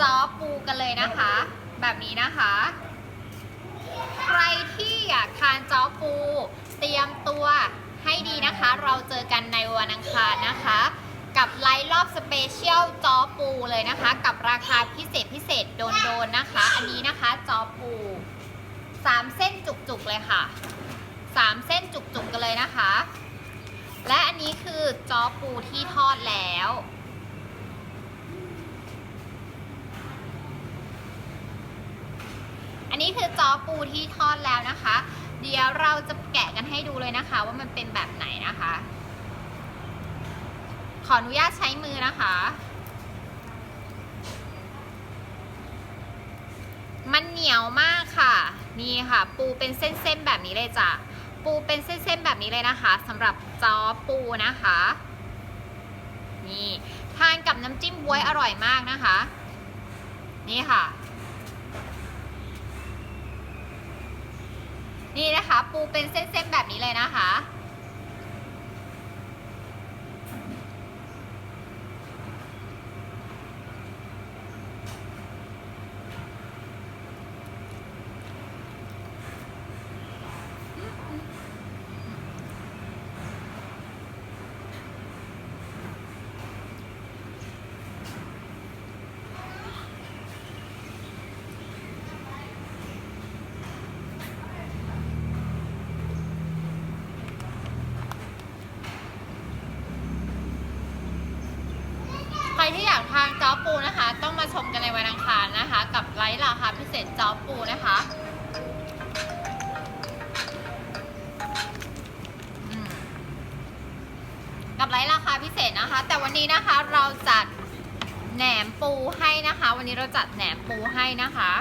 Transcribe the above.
จ้อปูกันเลยนะคะ แบบนี้นะคะ ใครที่อยากทานจ้อปู เตรียมตัวให้ดีนะคะ เราเจอกันในวันอังคารนะคะ กับไลฟ์รอบสเปเชียลจอปูเลยนะคะ กับราคาพิเศษพิเศษโดนๆนะคะ อันนี้นะคะจอปู3เส้นจุกๆเลยค่ะ3เส้นจุกๆกันเลยนะคะ และอันนี้คือจอปูที่ทอดแล้ว นนี้คือจอปูที่ทอดแล้วนะคะ เดี๋ยวเราจะแกะกันให้ดูเลยนะคะ ว่ามันเป็นแบบไหนนะคะ ขออนุญาตใช้มือนะคะ มันเหนียวมากค่ะ นี่ค่ะ ปูเป็นเส้นๆแบบนี้เลยจ้ะปูเป็นเส้นๆแบบนี้เลยนะคะสำหรับจอปูนะคะ นี่ทานกับน้ำจิ้มบ๊วยอร่อยมากนะคะ นี่ค่ะ นี่นะคะ ปูเป็นเส้นๆแบบนี้เลยนะคะ ที่อยากทานจ้อปูนะคะ ต้องมาชมกันในวันอังคารนะคะ กับไลฟ์ราคาพิเศษจ้อปูนะคะกับไลฟ์ราคาพิเศษนะคะ แต่วันนี้นะคะเราจัดแหนมปูให้นะคะ วันนี้เราจัดแหนมปูให้นะคะ